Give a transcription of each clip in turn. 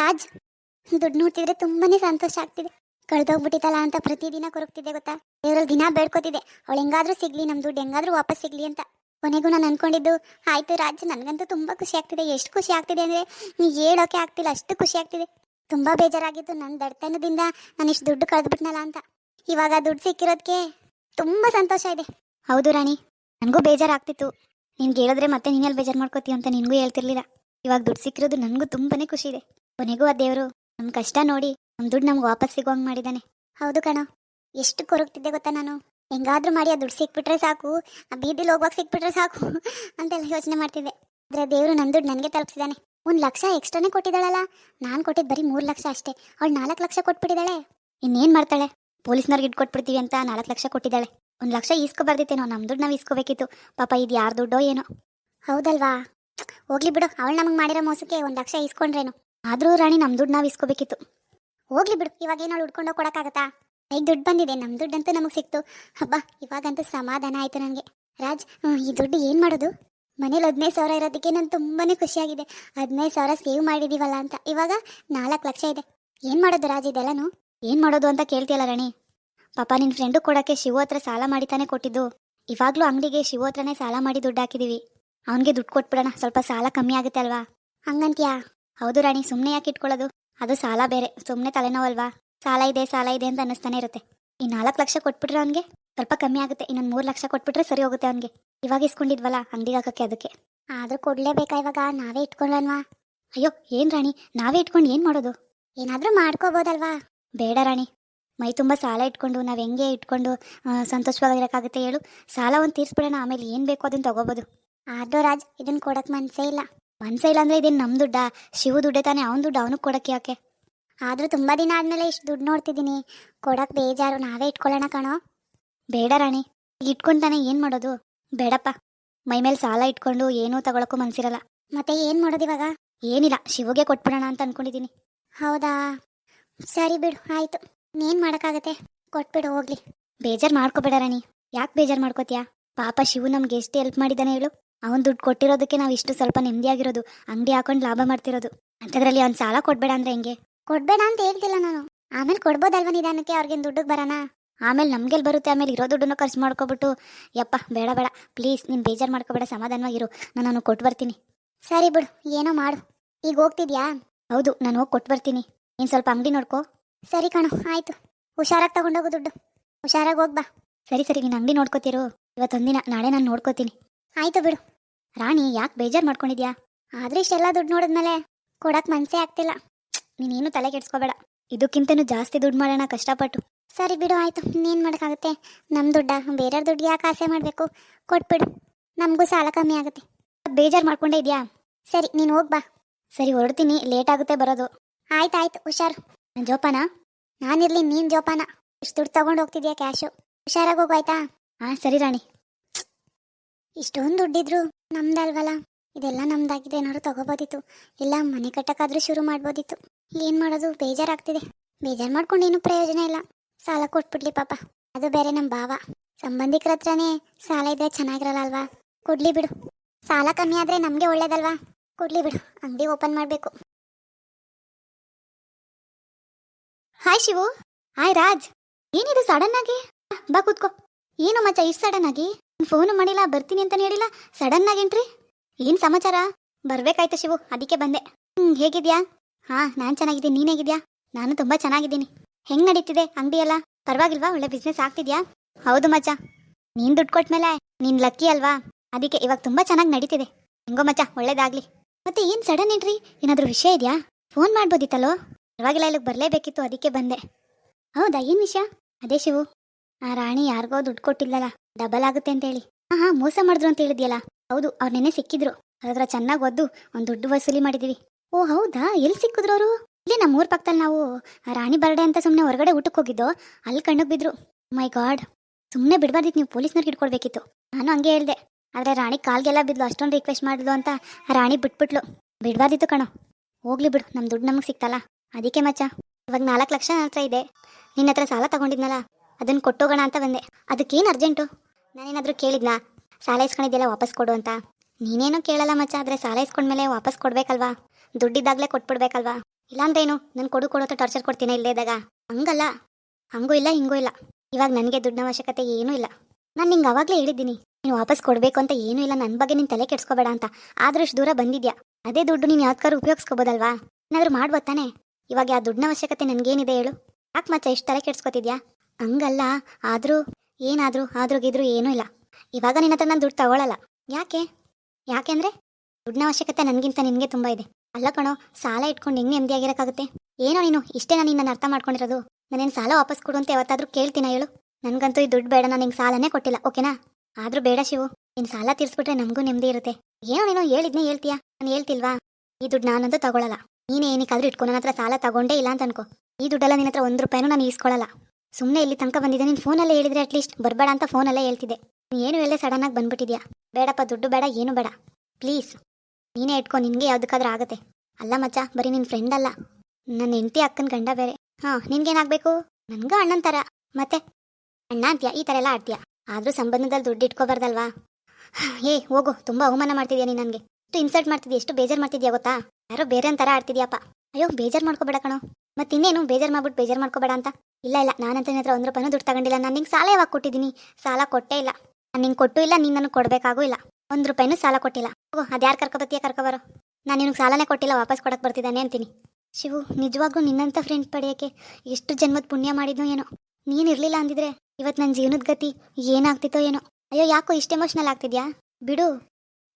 ರಾಜ್ ದುಡ್ಡು ನೋಡ್ತಿದ್ರೆ ತುಂಬಾನೇ ಸಂತೋಷ ಆಗ್ತಿದೆ. ಕಳ್ದೋಗ್ಬಿಟ್ಟಿತ್ತಲ್ಲ ಅಂತ ಪ್ರತಿದಿನ ಕೊರಗ್ತಿದ್ದೆ ಗೊತ್ತಾ? ದೇವ್ರಲ್ಲಿ ದಿನ ಬೇಡ್ಕೋತಿದ್ದೆ. ಅವಳು ಹೆಂಗಾದ್ರೂ ಸಿಗ್ಲಿ, ನಮ್ ದುಡ್ಡು ಹೆಂಗಾದ್ರೂ ವಾಪಸ್ ಸಿಗ್ಲಿ ಅಂತ. ಕೊನೆಗೂ ನಾನು ಅನ್ಕೊಂಡಿದ್ದು, ಆಯ್ತು ರಾಜ್, ನನಗಂತೂ ತುಂಬಾ ಖುಷಿ ಆಗ್ತಿದೆ. ಎಷ್ಟು ಖುಷಿ ಆಗ್ತಿದೆ ಅಂದ್ರೆ ನೀ ಹೇಳೋಕೆ ಆಗ್ತಿಲ್ಲ, ಅಷ್ಟು ಖುಷಿ ಆಗ್ತಿದೆ. ತುಂಬಾ ಬೇಜಾರಾಗಿತ್ತು ನನ್ನ ದಡ್ತನದಿಂದ ನಾನು ಇಷ್ಟು ದುಡ್ಡು ಕಳೆದ್ಬಿಟ್ನಲ್ಲ ಅಂತ. ಇವಾಗ ದುಡ್ಡು ಸಿಕ್ಕಿರೋದಕ್ಕೆ ತುಂಬಾ ಸಂತೋಷ ಇದೆ. ಹೌದು ರಾಣಿ, ನನಗೂ ಬೇಜಾರಾಗ್ತಿತ್ತು. ನಿನ್ಗೆ ಹೇಳಿದ್ರೆ ಮತ್ತೆ ನೀನಲ್ಲಿ ಬೇಜಾರು ಮಾಡ್ಕೋತೀವಿ ಅಂತ ನಿನಗೂ ಹೇಳ್ತಿರ್ಲಿಲ್ಲ. ಇವಾಗ ದುಡ್ಡು ಸಿಕ್ಕಿರೋದು ನನಗೂ ತುಂಬಾನೇ ಖುಷಿ ಇದೆ. ಕೊನೆಗೂ ಆ ದೇವರು ನಮ್ಮ ಕಷ್ಟ ನೋಡಿ ನಮ್ಮ ದುಡ್ಡು ನಮ್ಗೆ ವಾಪಸ್ ಸಿಗೋಂಗ್ ಮಾಡಿದಾನೆ. ಹೌದು ಕಣ. ಎಷ್ಟು ಕೊರಗ್ತಿದ್ದೆ ಗೊತ್ತಾ ನಾನು? ಹೆಂಗಾದ್ರೂ ಮಾಡಿ ಆ ದುಡ್ಡು ಸಿಕ್ಬಿಟ್ರೆ ಸಾಕು, ಆ ಬೀದಿಲಿ ಹೋಗ್ವಾಗ ಸಿಕ್ಬಿಟ್ರೆ ಸಾಕು ಅಂತೆಲ್ಲ ಯೋಚನೆ ಮಾಡ್ತಿದ್ದೆ. ಆದ್ರೆ ದೇವರು ನನ್ನ ದುಡ್ಡು ನನಗೆ ತಲುಪಿಸಿದಾನೆ. ಒಂದು ಲಕ್ಷ ಎಕ್ಸ್ಟ್ರಾನೇ ಕೊಟ್ಟಿದ್ದಾಳಲ್ಲ? ನಾನು ಕೊಟ್ಟಿದ್ದು ಬರೀ ಮೂರು ಲಕ್ಷ ಅಷ್ಟೇ. ಅವಳು ನಾಲ್ಕು ಲಕ್ಷ ಕೊಟ್ಬಿಟ್ಟಿದ್ದಾಳೆ. ಇನ್ನೇನು ಮಾಡ್ತಾಳೆ? ಪೊಲೀಸ್ನವ್ರಿಗೆ ಇಟ್ಕೊಟ್ಬಿಡ್ತೀವಿ ಅಂತ ನಾಲ್ಕು ಲಕ್ಷ ಕೊಟ್ಟಿದ್ದಾಳೆ. ಒಂದು ಲಕ್ಷ ಈಸ್ಕೊಬಾರ್ದಿತ್ತೇನೋ ನಮ್ಮ ದುಡ್ಡು ನಾವು ಈಸ್ಕೋಬೇಕಿತ್ತು. ಪಾಪ ಇದು ಯಾರ ದುಡ್ಡೋ ಏನೋ. ಹೌದಲ್ವಾ? ಹೋಗ್ಲಿ ಬಿಡು, ಅವಳು ನಮಗೆ ಮಾಡಿರೋ ಮೋಸಕ್ಕೆ ಒಂದು ಲಕ್ಷ ಇಸ್ಕೊಂಡ್ರೇನು ಆದ್ರೂ ರಾಣಿ ನಮ್ಮ ದುಡ್ಡು ನಾವು ಇಸ್ಕೋಬೇಕಿತ್ತು. ಹೋಗ್ಲಿ ಬಿಡು, ಇವಾಗ ಏನು ಉಡ್ಕೊಂಡು ಕೊಡೋಕ್ಕಾಗತ್ತಾ? ಈಗ ದುಡ್ಡು ಬಂದಿದೆ ನಮ್ಮ ದುಡ್ಡಂತೂ ನಮಗೆ ಸಿಕ್ತು. ಹಬ್ಬ, ಇವಾಗಂತೂ ಸಮಾಧಾನ ಆಯ್ತು ನನಗೆ ರಾಜ್ ಈ ದುಡ್ಡು ಏನು ಮಾಡೋದು? ಮನೇಲಿ ಹದಿನೈದು ಸಾವಿರ ಇರೋದಕ್ಕೆ ನಾನು ತುಂಬಾನೇ ಖುಷಿಯಾಗಿದೆ. ಹದಿನೈದು ಸಾವಿರ ಸೇವ್ ಮಾಡಿದೀವಲ್ಲ ಅಂತ. ಇವಾಗ ನಾಲ್ಕು ಲಕ್ಷ ಇದೆ. ಏನು ಮಾಡೋದು ರಾಜ್ ಇದೆಲ್ಲನು? ಏನು ಮಾಡೋದು ಅಂತ ಕೇಳ್ತಿಯಲ್ಲ ರಾಣಿ? ಪಾಪ ನಿನ್ನ ಫ್ರೆಂಡು ಕೊಡೋಕ್ಕೆ ಶಿವು ಹತ್ರ ಸಾಲ ಮಾಡಿ ತಾನೇ ಕೊಟ್ಟಿದ್ದು. ಇವಾಗಲೂ ಅಂಗಡಿಗೆ ಶಿವು ಹತ್ರನೇ ಸಾಲ ಮಾಡಿ ದುಡ್ಡು ಹಾಕಿದೀವಿ. ಅವನಿಗೆ ದುಡ್ಡು ಕೊಟ್ಬಿಡೋಣ, ಸ್ವಲ್ಪ ಸಾಲ ಕಮ್ಮಿ ಆಗುತ್ತೆ ಅಲ್ವಾ? ಹಂಗಂತ್ಯಾ? ಹೌದು ರಾಣಿ ಸುಮ್ಮನೆ ಯಾಕೆ ಇಟ್ಕೊಳ್ಳೋದು? ಅದು ಸಾಲ ಬೇರೆ ಸುಮ್ಮನೆ ತಲೆನೋವಲ್ವಾ? ಸಾಲ ಇದೆ ಸಾಲ ಇದೆ ಅಂತ ಅನ್ನಿಸ್ತಾನೆ ಇರುತ್ತೆ. ಈ ನಾಲ್ಕು ಲಕ್ಷ ಕೊಟ್ಬಿಟ್ರೆ ಅವನಿಗೆ ಸ್ವಲ್ಪ ಕಮ್ಮಿ ಆಗುತ್ತೆ, ಇನ್ನೊಂದು ಮೂರು ಲಕ್ಷ ಕೊಟ್ಬಿಟ್ರೆ ಸರಿ ಹೋಗುತ್ತೆ ಅವನಿಗೆ. ಇವಾಗ ಇಸ್ಕೊಂಡಿದ್ವಲ್ಲ, ಅಂಗಡಿಗೆ ಹಾಕಕ್ಕೆ ಅದಕ್ಕೆ. ಆದ್ರೂ ಕೊಡ್ಲೇಬೇಕಾ ಇವಾಗ? ನಾವೇ ಇಟ್ಕೊಳ್ಳಲ್ವಾ ಅಯ್ಯೋ, ಏನ್ ರಾಣಿ, ನಾವೇ ಇಟ್ಕೊಂಡು ಏನು ಮಾಡೋದು? ಏನಾದರೂ ಮಾಡ್ಕೋಬೋದಲ್ವಾ? ಬೇಡ ರಾಣಿ. ಮೈ ತುಂಬ ಸಾಲ ಇಟ್ಕೊಂಡು, ನಾವು ಹೆಂಗೆ ಇಟ್ಕೊಂಡು ಸಂತೋಷವಾಗಿರೋಕ್ಕಾಗುತ್ತೆ ಹೇಳು. ಸಾಲ ಒಂದು ತೀರಿಸ್ಬಿಡೋಣ, ಆಮೇಲೆ ಏನು ಬೇಕೋ ಅದನ್ನ ತಗೋಬೋದು. ಆದ್ರೂ ರಾಜ್ ಇದನ್ನು ಕೊಡಕ್ ಮನಸ್ಸೇ ಇಲ್ಲ. ಮನ್ಸೇ ಇಲ್ಲ ಅಂದ್ರೆ ಇದೇನು ನಮ್ಮ ದುಡ್ಡ? ಶಿವ ದುಡ್ಡೇ ತಾನೇ, ಅವನ ದುಡ್ಡು ಅವನಿಗೆ ಕೊಡಕ್ಕೆ ಯಾಕೆ? ಆದ್ರೂ ತುಂಬಾ ದಿನ ಆದ್ಮೇಲೆ ಇಷ್ಟು ದುಡ್ಡು ನೋಡ್ತಿದ್ದೀನಿ. ಕೊಡಕ್ ಬೇಜಾರು, ನಾವೇ ಇಟ್ಕೊಳ್ಳೋಣ ಕಣೋ. ಬೇಡ ರಾಣಿ, ಇಟ್ಕೊಂಡ್ ತಾನೆ ಏನ್ ಮಾಡೋದು? ಬೇಡಪ್ಪ. ಮೈ ಮೇಲೆ ಸಾಲ ಇಟ್ಕೊಂಡು ಏನೂ ತಗೊಳಕ್ಕೂ ಮನ್ಸಿರಲ್ಲ. ಮತ್ತೆ ಏನ್ ಮಾಡೋದು ಇವಾಗ? ಏನಿಲ್ಲ, ಶಿವಗೆ ಕೊಟ್ಬಿಡೋಣ ಅಂತ ಅನ್ಕೊಂಡಿದೀನಿ. ಹೌದಾ? ಸರಿ ಬಿಡು, ಆಯ್ತು. ನೀನ್ ಮಾಡಕ್ಕಾಗತ್ತೆ? ಕೊಟ್ಬಿಡು, ಹೋಗ್ಲಿ. ಬೇಜಾರ್ ಮಾಡ್ಕೋಬೇಡ ರಾಣಿ. ಯಾಕೆ ಬೇಜಾರ್ ಮಾಡ್ಕೋತಿಯಾ? ಪಾಪ ಶಿವು ನಮ್ಗೆ ಎಷ್ಟು ಹೆಲ್ಪ್ ಮಾಡಿದಾನೆ ಹೇಳು. ಅವನ್ ದುಡ್ಡು ಕೊಟ್ಟಿರೋದಕ್ಕೆ ನಾವು ಇಷ್ಟು ಸ್ವಲ್ಪ ನೆಮ್ಮದಿಯಾಗಿರೋದು ಅಂಗಡಿ ಹಾಕೊಂಡು ಲಾಭ ಮಾಡ್ತಿರೋದು. ಅಂಥದ್ರಲ್ಲಿ ಅವ್ನ್ ಸಾಲ ಕೊಡ್ಬೇಡ ಅಂದ್ರೆ ಹೆಂಗೆ? ಕೊಡ್ಬೇಡ ಅಂತ ಹೇಳ್ತಿಲ್ಲ ನಾನು. ಆಮೇಲೆ ಕೊಡ್ಬೋದಲ್ವ ನಿಧಾನಕ್ಕೆ ಅವ್ರಿಗೇನು ದುಡ್ಡಿಗೆ ಬರೋಣ ಆಮೇಲೆ ನಮಗೆಲ್ಲಿ ಬರುತ್ತೆ ಆಮೇಲೆ ಇರೋ ದುಡ್ಡನ್ನ ಖರ್ಚು ಮಾಡ್ಕೊಬಿಟ್ಟು. ಯಪ್ಪ ಬೇಡ ಬೇಡ. ಪ್ಲೀಸ್ ನೀನು ಬೇಜಾರು ಮಾಡ್ಕೋಬೇಡ ಸಮಾಧಾನವಾಗಿರು. ನಾನು ನಾನು ಕೊಟ್ಟು ಬರ್ತೀನಿ. ಸರಿ ಬಿಡು ಏನೋ ಮಾಡು. ಈಗ ಹೋಗ್ತಿದ್ಯಾ? ಹೌದು ನಾನು ಹೋಗಿ ಕೊಟ್ಟು ಬರ್ತೀನಿ. ನೀನು ಸ್ವಲ್ಪ ಅಂಗಡಿ ನೋಡ್ಕೋ. ಸರಿ ಕಣು ಆಯ್ತು. ಹುಷಾರಾಗಿ ತಗೊಂಡೋಗು ದುಡ್ಡು. ಹುಷಾರಾಗಿ ಹೋಗ್ಬಾ ಸರಿ ಸರಿ ನೀನು ಅಂಗಡಿ ನೋಡ್ಕೋತಿರು. ಇವತ್ತೊಂದಿನ ನಾಳೆ ನಾನು ನೋಡ್ಕೋತೀನಿ. ಆಯ್ತು ಬಿಡು. ರಾಣಿ ಯಾಕೆ ಬೇಜಾರು ಮಾಡ್ಕೊಂಡಿದ್ಯಾ? ಆದ್ರೆ ಇಷ್ಟೆಲ್ಲ ದುಡ್ಡು ನೋಡಿದ್ಮೇಲೆ ಕೊಡಕ್ ಮನ್ಸೇ ಆಗ್ತಿಲ್ಲ. ನೀನೇನು ತಲೆ ಕೆಡ್ಸ್ಕೋಬೇಡ. ಇದಕ್ಕಿಂತನೂ ಜಾಸ್ತಿ ದುಡ್ಡು ಮಾಡೋಣ ಕಷ್ಟಪಟ್ಟು. ಸರಿ ಬಿಡು, ಆಯ್ತು. ಇನ್ನೇನು ಮಾಡೋಕ್ಕಾಗುತ್ತೆ? ನಮ್ಮ ದುಡ್ಡ, ಬೇರೆಯವ್ರ ದುಡ್ಡು ಯಾಕೆ ಆಸೆ ಮಾಡಬೇಕು? ಕೊಟ್ಬಿಡು. ನಮಗೂ ಸಾಲ ಕಮ್ಮಿ ಆಗುತ್ತೆ. ಬೇಜಾರು ಮಾಡ್ಕೊಂಡೇ ಇದೆಯಾ? ಸರಿ, ನೀನು ಹೋಗ್ಬಾ ಸರಿ, ಹೊರಡ್ತೀನಿ. ಲೇಟ್ ಆಗುತ್ತೆ ಬರೋದು. ಆಯ್ತಾಯ್ತು ಹುಷಾರು. ನನ್ನ ಜೋಪಾನ? ನಾನಿರ್ಲಿ ನೀನು ಜೋಪಾನ? ಇಷ್ಟು ದುಡ್ಡು ತಗೊಂಡು ಹೋಗ್ತಿದ್ಯಾ, ಕ್ಯಾಶು? ಹುಷಾರಾಗಿ ಹೋಗು, ಆಯ್ತಾ? ಹಾಂ, ಸರಿ ರಾಣಿ. ಇಷ್ಟೊಂದು ದುಡ್ಡಿದ್ರು ನಮ್ದಲ್ವಲ್ಲ? ಇದೆಲ್ಲ ನಮ್ದಾಗಿದೆ ಏನಾದ್ರು ತಗೋಬೋದಿತ್ತು. ಇಲ್ಲ, ಮನೆ ಕಟ್ಟಕ್ಕಾದ್ರೂ ಶುರು ಮಾಡ್ಬೋದಿತ್ತು. ಏನ್ ಮಾಡೋದು? ಬೇಜಾರಾಗ್ತಿದೆ. ಬೇಜಾರು ಮಾಡ್ಕೊಂಡು ಏನು ಪ್ರಯೋಜನ ಇಲ್ಲ. ಸಾಲ ಕೊಟ್ಬಿಡ್ಲಿ ಪಾಪ. ಅದು ಬೇರೆ ನಮ್ಮ ಭಾವ. ಸಂಬಂಧಿಕರ ಹತ್ರನೇ ಸಾಲ ಇದ್ರೆ ಚೆನ್ನಾಗಿರಲ್ಲ ಅಲ್ವಾ ಕೊಡ್ಲಿ ಬಿಡು. ಸಾಲ ಕಮ್ಮಿ ಆದ್ರೆ ನಮ್ಗೆ ಒಳ್ಳೇದಲ್ವಾ? ಕೊಡ್ಲಿ ಬಿಡು. ಅಂಗಡಿ ಓಪನ್ ಮಾಡ್ಬೇಕು. ಹಾಯ್ ಶಿವು. ಹಾಯ್ ರಾಜ್. ಏನಿದು ಸಡನ್ ಆಗಿ? ಬಾ ಕೂತ್ಕೋ. ಏನು ಮಚ್ಚ, ಇಷ್ಟು ಸಡನ್ ಆಗಿ? ಫೋನು ಮಾಡಿಲ್ಲ, ಬರ್ತೀನಿ ಅಂತ ಹೇಳಿಲ್ಲ. ಸಡನ್ ಆಗೇನ್ರಿ ಏನ್ ಸಮಾಚಾರ? ಬರ್ಬೇಕಾಯ್ತು ಶಿವು, ಅದಕ್ಕೆ ಬಂದೆ. ಹ್ಮ್, ಹೇಗಿದ್ಯಾ? ಹಾ, ನಾನ್ ಚೆನ್ನಾಗಿದ್ದೀನಿ, ನೀನ್ ಹೇಗಿದ್ಯಾ? ನಾನು ತುಂಬಾ ಚೆನ್ನಾಗಿದ್ದೀನಿ. ಹೆಂಗ್ ನಡೀತಿದೆ, ಅಂಗಡಿ ಎಲ್ಲ? ಪರವಾಗಿಲ್ವಾ, ಒಳ್ಳೆ ಬಿಸ್ನೆಸ್ ಆಗ್ತಿದ್ಯಾ? ಹೌದು ಮಚ್ಚ. ನೀನ್ ದುಡ್ಡು ಕೊಟ್ಮೇಲೆ, ನೀನ್ ಲಕ್ಕಿ ಅಲ್ವಾ? ಅದಕ್ಕೆ ಇವಾಗ ತುಂಬಾ ಚೆನ್ನಾಗಿ ನಡೀತಿದೆ. ಹೆಂಗೋ ಮಚ್ಚ, ಒಳ್ಳೇದಾಗ್ಲಿ. ಮತ್ತೆ ಏನ್ ಸಡನ್ ಏನ್ರಿ ಏನಾದರೂ ವಿಷಯ ಇದೆಯಾ? ಫೋನ್ ಮಾಡ್ಬೋದಿತ್ತಲ್ಲೋ? ಪರವಾಗಿಲ್ಲ, ಇಲ್ಲಿಗೆ ಬರ್ಲೇಬೇಕಿತ್ತು, ಅದಕ್ಕೆ ಬಂದೆ. ಹೌದಾ, ಏನ್ ವಿಷಯ? ಅದೇ ಶಿವು. ಆ ರಾಣಿ ಯಾರಿಗೋ ದುಡ್ಡು ಕೊಟ್ಟಿಲ್ಲಲ್ಲ ಡಬಲ್ ಆಗುತ್ತೆ ಅಂತ ಹೇಳಿ ಹಾ ಹಾ ಮೋಸ ಮಾಡಿದ್ರು ಅಂತ ಹೇಳಿದ್ಯಲ್ಲ. ಹೌದು, ಅವ್ರು ನೆನೆ ಸಿಕ್ಕಿದ್ರು. ಅದ್ರ ಚೆನ್ನಾಗಿ ಒದ್ದು, ಒಂದು ದುಡ್ಡು ವಸೂಲಿ ಮಾಡಿದೀವಿ. ಓ, ಹೌದಾ? ಎಲ್ಲಿ ಸಿಕ್ಕಿದ್ರು ಅವರು? ಇಲ್ಲಿ ನಮ್ಮ ಊರ್ ಪಕ್ಕದಲ್ಲಿ ನಾವು ರಾಣಿ ಬರ್ಡೆ ಅಂತ ಸುಮ್ಮನೆ ಹೊರಗಡೆ ಊಟಕ್ಕೆ ಹೋಗಿದ್ದು, ಅಲ್ಲಿ ಕಣ್ಣಿಗೆ ಬಿದ್ರು. My god. ಸುಮ್ಮನೆ ಬಿಡ್ಬಾರ್ದಿತ್ತು ನೀವು ಪೊಲೀಸ್ನವ್ರಿಗೆ ಇಟ್ಕೊಡ್ಬೇಕಿತ್ತು ನಾನು ಹಂಗೆ ಹೇಳ್ದೆ. ಆದ್ರೆ ರಾಣಿ ಕಾಲ್ಗೆಲ್ಲ ಬಿದ್ಲು, ಅಷ್ಟೊಂದು ರಿಕ್ವೆಸ್ಟ್ ಮಾಡಿದ್ಲು ಅಂತ ರಾಣಿ ಬಿಟ್ಬಿಟ್ಲು. ಬಿಡ್ಬಾರ್ದಿತ್ತು ಕಣೋ. ಹೋಗ್ಲಿ ಬಿಡು ನಮ್ಮ ದುಡ್ಡು ನಮಗೆ ಸಿಕ್ತಲ್ಲ. ಅದಕ್ಕೆ ಮಚ್ಚ, ಇವಾಗ ನಾಲ್ಕು ಲಕ್ಷ ನನ್ನ ಹತ್ರ ಇದೆ. ನಿನ್ನ ಹತ್ರ ಸಾಲ ತಗೊಂಡಿದ್ನಲ್ಲ ಅದನ್ನ ಕೊಟ್ಟೋಗೋಣ ಅಂತ ಬಂದೆ. ಅದಕ್ಕೇನು ಅರ್ಜೆಂಟು ನಾನೇನಾದರೂ ಕೇಳಿದ್ನಾ? ಸಾಲ ಇಸ್ಕೊಂಡಿದ್ದೆಲ್ಲ ವಾಪಸ್ ಕೊಡು ಅಂತ. ನೀನೇನೋ ಕೇಳಲ್ಲ ಮಚ್ಚ, ಆದರೆ ಸಾಲ ಇಸ್ಕೊಂಡ್ಮೇಲೆ ವಾಪಸ್ ಕೊಡ್ಬೇಕಲ್ವಾ? ದುಡ್ಡಿದ್ದಾಗಲೇ ಕೊಟ್ಬಿಡ್ಬೇಕಲ್ವಾ? ಇಲ್ಲಾಂದ್ರೇನು, ನಾನು ಕೊಡು ಕೊಡೋ ಟಾರ್ಚರ್ ಕೊಡ್ತೀನಿ ಇಲ್ಲೇ ಇದ್ದಾಗ? ಹಂಗಲ್ಲ. ಹಂಗೂ ಇಲ್ಲ, ಹಿಂಗೂ ಇಲ್ಲ. ಇವಾಗ ನನಗೆ ದುಡ್ಡಿನ ಅವಶ್ಯಕತೆ ಏನೂ ಇಲ್ಲ. ನಾನು ನಿಂಗೆ ಅವಾಗಲೇ ಹೇಳಿದ್ದೀನಿ, ನೀನು ವಾಪಸ್ ಕೊಡಬೇಕು ಅಂತ ಏನೂ ಇಲ್ಲ ನನ್ನ ಬಗ್ಗೆ ನೀನು ತಲೆ ಕೆಡ್ಸ್ಕೋಬೇಡ ಅಂತ. ಆದ್ರೂ ಇಷ್ಟು ದೂರ ಬಂದಿದ್ಯಾ? ಅದೇ ದುಡ್ಡು ನೀನು ಯಾವ್ದಾರು ಉಪಯೋಗಿಸ್ಕೋಬೋದಲ್ವಾ? ಏನಾದರೂ ಮಾಡ್ಬೋತಾನೆ ಇವಾಗ ಆ ದುಡ್ಡಿನ ಅವಶ್ಯಕತೆ ನನಗೇನಿದೆ ಹೇಳು. ಯಾಕೆ ಮಚ್ಚ ಇಷ್ಟು ತಲೆ ಕೆಡ್ಸ್ಕೊತಿದ್ಯಾ? ಹಂಗಲ್ಲ, ಆದರೂ ಏನಾದರೂ ಆದ್ರೂ ಗಿದ್ರು ಏನೂ ಇಲ್ಲ. ಇವಾಗ ನಿನ್ನ ಹತ್ರ ನಾನು ದುಡ್ಡು ತಗೊಳ್ಳಲ್ಲ ಯಾಕೆ? ಯಾಕೆಂದ್ರೆ ದುಡ್ಡಿನ ಅವಶ್ಯಕತೆ ನನಗಿಂತ ನಿನಗೆ ತುಂಬ ಇದೆ. ಅಲ್ಲ ಕಣೋ, ಸಾಲ ಇಟ್ಕೊಂಡು ಹೆಂಗೆ ನೆಮ್ಮದಿಯಾಗಿರೋಕ್ಕಾಗುತ್ತೆ ಏನೋ ನೀನು, ಇಷ್ಟೇ ನಾನು ನಿನ್ನ ಅರ್ಥ ಮಾಡ್ಕೊಂಡಿರೋದು. ನಾನೇನು ಸಾಲ ವಾಪಸ್ ಕೊಡು ಅಂತ ಯಾವತ್ತಾದರೂ ಕೇಳ್ತೀನ ಹೇಳು? ನನಗಂತೂ ಈ ದುಡ್ಡು ಬೇಡ, ನಾನು ನಿಂಗೆ ಸಾಲನೇ ಕೊಟ್ಟಿಲ್ಲ, ಓಕೆನಾ? ಆದ್ರೂ ಬೇಡ ಶಿವು. ನಿನ್ ಸಾಲ ತೀರಿಸ್ಬಿಟ್ರೆ ನಮಗೂ ನೆಮ್ಮದಿ ಇರುತ್ತೆ. ಏನೋ ನೀನು ಹೇಳಿದ್ನೇ ಹೇಳ್ತೀಯಾ? ನಾನು ಹೇಳ್ತಿಲ್ವಾ? ಈ ದುಡ್ಡು ನಾನಂತೂ ತಗೊಳ್ಳಲ್ಲ ನೀನೇ ಏನಕ್ಕಾದ್ರೂ ಇಟ್ಕೊ ನನ್ನ ಹತ್ರ ಸಾಲ ತಗೊಂಡೇ ಇಲ್ಲ ಅಂತ ಅನ್ಕೋ. ಈ ದುಡ್ಡೆಲ್ಲ ನಿನ್ನ ಹತ್ರ ಒಂದು ರೂಪಾಯಿನೂ ನಾನು ಈಸ್ಕೊಳ್ಳಲ್ಲ ಸುಮ್ಮನೆ ಇಲ್ಲಿ ತನಕ ಬಂದಿದ್ದೆ. ನೀನು ಫೋನಲ್ಲೇ ಹೇಳಿದ್ರೆ ಅಟ್ಲೀಸ್ಟ್ ಬರಬೇಡ ಅಂತ ಫೋನಲ್ಲೇ ಹೇಳ್ತಿದ್ದೆ. ನೀನು ಏನು ಎಲ್ಲ ಸಡನ್ ಆಗಿ ಬಂದ್ಬಿಟ್ಟಿದ್ಯಾ? ಬೇಡಪ್ಪ, ದುಡ್ಡು ಬೇಡ, ಏನು ಬೇಡ. ಪ್ಲೀಸ್, ನೀನೇ ಇಟ್ಕೊ, ನಿನಗೆ ಯಾವುದಕ್ಕಾದ್ರೂ ಆಗುತ್ತೆ. ಅಲ್ಲ ಮಚ್ಚ, ಬರೀ ನಿನ್ನ ಫ್ರೆಂಡ್ ಅಲ್ಲ. ನನ್ನ ಹೆಂಡತಿ ಅಕ್ಕನ ಗಂಡ ಬೇರೆ. ಹಾಂ, ನಿನ್ಗೇನಾಗಬೇಕು? ನನಗೂ ಅಣ್ಣನ ಥರ ಮತ್ತೆ? ಅಣ್ಣ ಅಂತ್ಯ? ಈ ಥರ ಎಲ್ಲ ಆಡ್ತೀಯ? ಆದರೂ ಸಂಬಂಧದಲ್ಲಿ ದುಡ್ಡು ಇಟ್ಕೋಬಾರ್ದಲ್ವಾ? ಏ, ಹೋಗು. ತುಂಬ ಅವಮಾನ ಮಾಡ್ತಿದ್ಯಾ ನೀನು ನನಗೆ? ಎಷ್ಟು ಇನ್ಸಲ್ಟ್ ಮಾಡ್ತಿದ್ಯಾ? ಎಷ್ಟು ಬೇಜಾರು ಮಾಡ್ತಿದ್ಯಾ ಗೊತ್ತಾ? ಯಾರೋ ಬೇರೆ ಒಂಥರ ಆಡ್ತಿದ್ಯಪ್ಪ. ಅಯ್ಯೋ, ಬೇಜಾರು ಮಾಡ್ಕೋಬೇಡ ಕಣೋ. ಮತ್ತೆ ಇನ್ನೇನು ಬೇಜಾರು ಮಾಡ್ಬಿಟ್ಟು ಬೇಜಾರು ಮಾಡ್ಕೋಬೇಡ ಅಂತ? ಇಲ್ಲ ಇಲ್ಲ ನಾನಂತ ನಿನ್ನ ಹತ್ರ ಒಂದು ರೂಪಾಯಿನೂ ದುಡ್ಡು ತಗೊಂಡಿಲ್ಲ. ನಾನು ನಿಂಗೆ ಸಾಲ ಯಾವಾಗ ಕೊಟ್ಟಿದ್ದೀನಿ? ಸಾಲ ಕೊಟ್ಟೇ ಇಲ್ಲ. ನಾನು ನಿಂಗೆ ಕೊಟ್ಟು ಇಲ್ಲ, ನೀನು ನನಗೆ ಕೊಡಬೇಕಾಗೂ ಇಲ್ಲ. ಒಂದು ರೂಪಾಯಿನೂ ಸಾಲ ಕೊಟ್ಟಿಲ್ಲ. ಓಹ್ ಅದು ಯಾರು ಕರ್ಕೊಬರೋ ನಾನು ನಿನಗೆ ಸಾಲನೇ ಕೊಟ್ಟಿಲ್ಲ, ವಾಪಸ್ ಕೊಡಕ್ಕೆ ಬರ್ತಿದ್ದಾನೆ ಅಂತೀನಿ. ಶಿವು, ನಿಜವಾಗ್ಲೂ ನಿನ್ನಂಥ ಫ್ರೆಂಡ್ ಪಡೆಯೋಕ್ಕೆ ಎಷ್ಟು ಜನ್ಮದ ಪುಣ್ಯ ಮಾಡಿದ್ನೋ ಏನೋ. ನೀನು ಇರಲಿಲ್ಲ ಅಂದಿದ್ರೆ ಇವತ್ತು ನನ್ನ ಜೀವನದ ಗತಿ ಏನಾಗ್ತಿತ್ತೋ ಏನೋ. ಅಯ್ಯೋ, ಯಾಕೋ ಇಷ್ಟು ಎಮೋಷ್ನಲ್ ಆಗ್ತಿದ್ಯಾ? ಬಿಡು.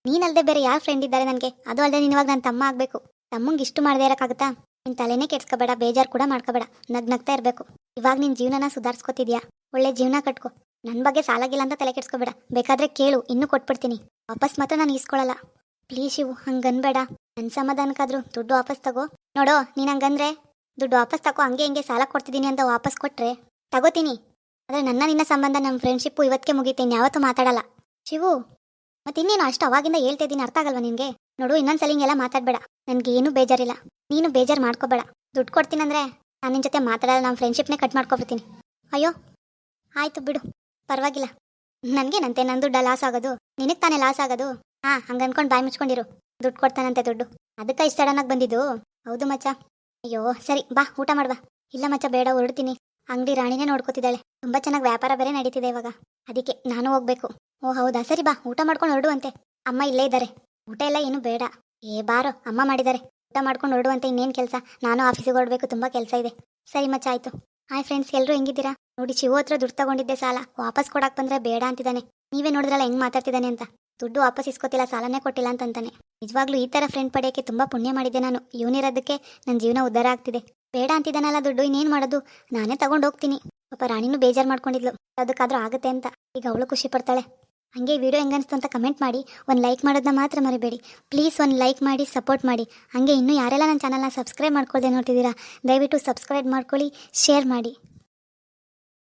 ನೀನಲ್ದೆ ಬೇರೆ ಯಾರು ಫ್ರೆಂಡ್ ಇದ್ದಾರೆ ನನಗೆ? ಅದು ಅಲ್ಲದೆ ನಿನ್ನವಾಗ ನನ್ನ ತಮ್ಮ ಆಗಬೇಕು. ತಮ್ಮಂಗೆ ಇಷ್ಟು ಮಾಡದೇ ಇರೋಕ್ಕಾಗುತ್ತಾ? ನಿನ್ ತಲೆನೇ ಕೆಡ್ಸ್ಕೋಬೇಡ, ಬೇಜಾರು ಕೂಡ ಮಾಡ್ಕೋಬೇಡ. ನಗ್ ನಗ್ತಾ ಇರಬೇಕು. ಇವಾಗ ನಿನ್ನ ಜೀವನನ ಸುಧಾರಿಸ್ಕೋತಿದ್ಯಾ? ಒಳ್ಳೆ ಜೀವನ ಕಟ್ಕೊ. ನನ್ನ ಬಗ್ಗೆ ಸಾಲಾಗಿಲ್ಲ ಅಂತ ತಲೆ ಕೆಡ್ಸ್ಕೋಬೇಡ. ಬೇಕಾದ್ರೆ ಕೇಳು, ಇನ್ನೂ ಕೊಟ್ಬಿಡ್ತೀನಿ. ವಾಪಸ್ ಮಾತ್ರ ನಾನು ಇಸ್ಕೊಳ್ಳಲ್ಲ ಪ್ಲೀಸ್ ಇವು ಹಂಗನ್ಬೇಡ. ನನ್ನ ಸಮಾಧಾನಕ್ಕಾದ್ರೂ ದುಡ್ಡು ವಾಪಸ್ ತಗೋ. ನೋಡೋ, ನೀನು ಹಂಗಂದ್ರೆ? ದುಡ್ಡು ವಾಪಸ್ ತಗೋ ಹಂಗೆ ಹಿಂಗೆ ಸಾಲ ಕೊಡ್ತಿದ್ದೀನಿ ಅಂತ ವಾಪಸ್ ಕೊಟ್ರೆ? ತಗೋತೀನಿ. ಆದರೆ ನನ್ನ ನಿನ್ನ ಸಂಬಂಧ ನಮ್ಮ ಫ್ರೆಂಡ್ಶಿಪ್ಪು ಇವತ್ತಿಗೆ ಮುಗಿತೀನಿ ಯಾವತ್ತೂ ಮಾತಾಡಲ್ಲ. ಶಿವು ಮತ್ತೆ ಇನ್ನೇನು ಅಷ್ಟು ಅವಾಗಿಂದ ಹೇಳ್ತಾ ಇದ್ದೀನಿ, ಅರ್ಥ ಆಗಲ್ವಾ ನಿನಗೆ? ನೋಡು, ಇನ್ನೊಂದ್ಸಲ ಹಿಂಗೆಲ್ಲ ಮಾತಾಡಬೇಡ. ನನಗೇನು ಬೇಜಾರಿಲ್ಲ. ನೀನು ಬೇಜಾರು ಮಾಡ್ಕೋಬೇಡ. ದುಡ್ಡು ಕೊಡ್ತೀನಂದ್ರೆ ನಾನು ನಿನ್ನ ಜೊತೆ ಮಾತಾಡಲ್ಲ ನಮ್ಮ ಫ್ರೆಂಡ್ಶಿಪ್ನೇ ಕಟ್ ಮಾಡ್ಕೊಬಿಡ್ತೀನಿ. ಅಯ್ಯೋ, ಆಯ್ತು ಬಿಡು. ಪರವಾಗಿಲ್ಲ. ನನಗೇನಂತೆ ನನ್ನ ದುಡ್ಡ ಲಾಸ್ ಆಗೋದು. ನಿನಗೆ ತಾನೇ ಲಾಸ್ ಆಗೋದು. ಹಾಂ ಹಂಗೆ ಅನ್ಕೊಂಡು ಬಾಯಿ ಮುಚ್ಕೊಂಡಿರು. ದುಡ್ಡು ಕೊಡ್ತಾನಂತೆ ದುಡ್ಡು. ಅದಕ್ಕೆ ಇಷ್ಟು ಸಡನ್ನಾಗಿ ಬಂದಿದ್ದು. ಹೌದು ಮಚ್ಚ. ಅಯ್ಯೋ, ಸರಿ, ಬಾ, ಊಟ ಮಾಡ್ಬಾ. ಇಲ್ಲ ಮಚ್ಚ, ಬೇಡ, ಹೊರಡ್ತೀನಿ. ಅಂಗಡಿ ರಾಣಿನೇ ನೋಡ್ಕೋತಿದ್ದಾಳೆ. ತುಂಬ ಚೆನ್ನಾಗಿ ವ್ಯಾಪಾರ ಬೇರೆ ನಡೀತಿದೆ ಇವಾಗ. ಅದಕ್ಕೆ ನಾನು ಹೋಗ್ಬೇಕು. ಓ, ಹೌದಾ? ಸರಿ ಬಾ, ಊಟ ಮಾಡ್ಕೊಂಡು ಹೊರಡುವಂತೆ ಅಮ್ಮ ಇಲ್ಲೇ ಇದ್ದಾರೆ. ಊಟ ಎಲ್ಲ ಏನು ಬೇಡ. ಏ, ಬಾರೋ, ಅಮ್ಮ ಮಾಡಿದ್ದಾರೆ. ಊಟ ಮಾಡ್ಕೊಂಡು ಹೊರಡುವಂತೆ ಇನ್ನೇನು ಕೆಲಸ? ನಾನು ಆಫೀಸಿಗೆ ಹೊರಡ್ಬೇಕು, ತುಂಬ ಕೆಲಸ ಇದೆ. ಸರಿ, ಮಚ್ಚ, ಆಯ್ತು. ಹಾಯ್ ಫ್ರೆಂಡ್ಸ್ ಎಲ್ಲರೂ ಹೆಂಗಿದ್ದೀರಾ? ನೋಡಿ, ಶಿವು ಹತ್ರ ದುಡ್ಡು ತಗೊಂಡಿದ್ದೆ ಸಾಲ. ವಾಪಸ್ ಕೊಡಕ್ಕೆ ಬಂದ್ರೆ ಬೇಡ ಅಂತಿದ್ದಾನೆ. ನೀವೇ ನೋಡಿದ್ರಲ್ಲ ಹೆಂಗ್ ಮಾತಾಡ್ತಿದ್ದಾನೆ ಅಂತ. ದುಡ್ಡು ವಾಪಸ್ ಇಸ್ಕೊತಿಲ್ಲ, ಸಾಲನೇ ಕೊಟ್ಟಿಲ್ಲ ಅಂತಂತಾನೆ. ನಿಜವಾಗ್ಲೂ ಈ ತರ ಫ್ರೆಂಡ್ ಪಡೆಯಕ್ಕೆ ತುಂಬಾ ಪುಣ್ಯ ಮಾಡಿದ್ದೆ ನಾನು. ಇವನಿರೋದಕ್ಕೆ ನನ್ನ ಜೀವನ ಉದ್ಧಾರ ಆಗ್ತಿದೆ. ಬೇಡ ಅಂತಿದ್ದಾನಲ್ಲ ದುಡ್ಡು, ಇನ್ನೇನು ಮಾಡೋದು? ನಾನೇ ತಗೊಂಡು ಹೋಗ್ತೀನಿ. ಪಾಪ ರಾಣಿನೂ ಬೇಜಾರು ಮಾಡ್ಕೊಂಡಿದ್ಲು. ಅದಕ್ಕಾದ್ರೂ ಆಗುತ್ತೆ ಅಂತ. ಈಗ ಅವಳು ಖುಷಿ ಪಡ್ತಾಳೆ. ಹಾಗೆ ವಿಡಿಯೋ ಹೆಂಗನ್ಸ್ತು ಅಂತ ಕಮೆಂಟ್ ಮಾಡಿ. ಒಂದು ಲೈಕ್ ಮಾಡೋದನ್ನ ಮಾತ್ರ ಮರಿಬೇಡಿ. ಪ್ಲೀಸ್ ಒಂದು ಲೈಕ್ ಮಾಡಿ ಸಪೋರ್ಟ್ ಮಾಡಿ. ಹಾಗೆ ಇನ್ನೂ ಯಾರೆಲ್ಲ ನನ್ನ ಚಾನಲ್ನ ಸಬ್ಸ್ಕ್ರೈಬ್ ಮಾಡ್ಕೊಳ್ದೆ ನೋಡ್ತಿದ್ದೀರಾ, ದಯವಿಟ್ಟು ಸಬ್ಸ್ಕ್ರೈಬ್ ಮಾಡ್ಕೊಳ್ಳಿ ಶೇರ್ ಮಾಡಿ.